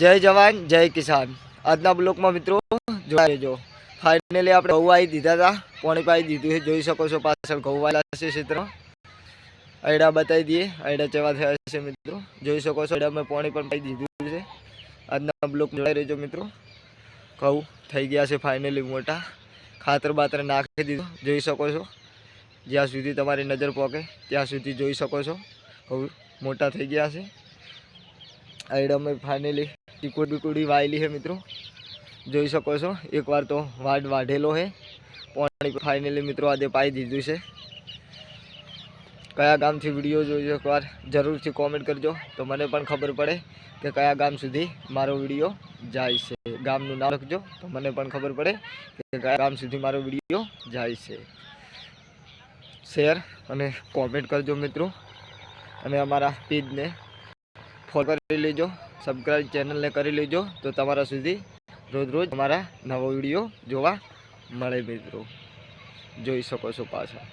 જય જવાન, જય કિસાન. આજના બ્લોકમાં મિત્રો જોડાઈ રહેજો ફાઇનલી આપણે ઘઉં આવી દીધા હતા પોણી પાઈ દીધું છે. જોઈ શકો છો પાછળ ઘઉં વાયેલા છે ક્ષેત્ર. અયડા બતાવી દઈએ. અયડા ચેવા થયા છે મિત્રો. જોઈ શકો છો અયડા મેં પોણી પણ પાઈ દીધું છે. આજના બ્લોક જોડાઈ રહેજો મિત્રો. ઘઉં થઈ ગયા છે ફાઇનલી મોટા. ખાતર બાતર નાખી દીધું. જોઈ શકો છો. જ્યાં સુધી તમારી નજર પોકે, ત્યાં સુધી જોઈ શકો છો. ઘઉં મોટા થઈ ગયા છે. આઈડા મેં ફાઇનલી ટીકુડ બીકુડી વાયેલી છે મિત્રો. જોઈ શકો છો, એકવાર તો વાડ વાઢેલો છે. પાણી ફાઇનલી મિત્રો આજે પાઈ દીધું છે. કયા ગામથી વીડિયો જોયો એકવાર જરૂરથી કોમેન્ટ કરજો. તો મને પણ ખબર પડે કે કયા ગામ સુધી મારો વીડિયો જાય છે. ગામનું નામ લખજો, તો મને પણ ખબર પડે કે કયા ગામ સુધી મારો વીડિયો જાય છે. શેર અને કોમેન્ટ કરજો મિત્રો. અને અમારા પેજને ફોલો કરી લેજો. સબસ્ક્રાઈબ ચેનલને કરી લેજો. તો તમારા સુધી રોજ રોજ અમારા નવો વીડિયો જોવા મળે મિત્રો. જોઈ શકો છો પાછા.